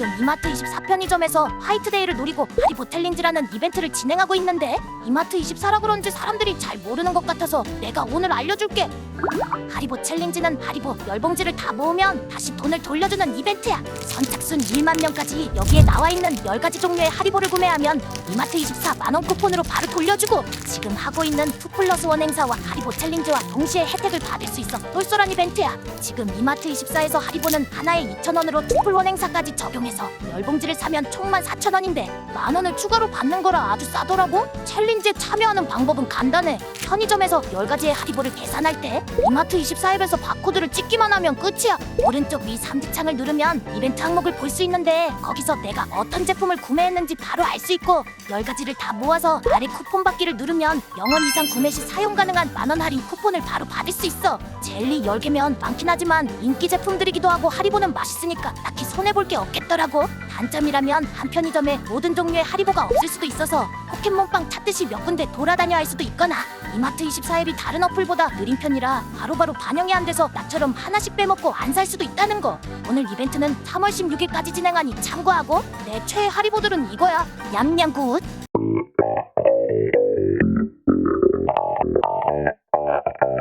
지금 이마트 24 편의점에서 화이트데이를 노리고 하리보 챌린지라는 이벤트를 진행하고 있는데 이마트 24라 그런지 사람들이 잘 모르는 것 같아서 내가 오늘 알려줄게. 하리보 챌린지는 하리보 열봉지를 다 모으면 다시 돈을 돌려주는 이벤트야. 선착순 1만 명까지 여기에 나와 있는 10가지 종류의 하리보를 구매하면 이마트 24 만원 쿠폰으로 바로 돌려주고 지금 하고 있는 2 플러스 1 행사와 하리보 챌린지와 동시에 혜택을 받을 수 있어 똘쏠한 이벤트야. 지금 이마트 24에서 하리보는 하나에 2,000원으로 2플1 행사까지 적용해서 열봉지를 사면 총만 4,000원인데 만 원을 추가로 받는 거라 아주 싸더라고. 챌린지에 참여하는 방법은 간단해. 편의점에서 10가지의 하리보를 계산할 때 이마트 24 앱에서 바코드를 찍기만 하면 끝이야. 오른쪽 위 3지창을 누르면 이벤트 항목을 볼 수 있는데 거기서 내가 어떤 제품을 구매했는지 바로 알 수 있고 10가지를 다 모아서 아래 쿠폰 받기를 누르면 0원 이상 구매 시 사용 가능한 만원 할인 쿠폰을 바로 받을 수 있어. 젤리 10개면 많긴 하지만 인기 제품들이기도 하고 하리보는 맛있으니까 딱히 손해볼 게 없겠더라고. 단점이라면 한 편의점에 모든 종류의 하리보가 없을 수도 있어서 포켓몬빵 찾듯이 몇 군데 돌아다녀야 할 수도 있거나 이마트 24 앱이 다른 어플보다 느린 편이라 바로바로 반영이 안 돼서 나처럼 하나씩 빼먹고 안 살 수도 있다는 거. 오늘 이벤트는 3월 16일까지 진행하니 참고하고 내 최애 하리보들은 이거야. 냠냠 굿.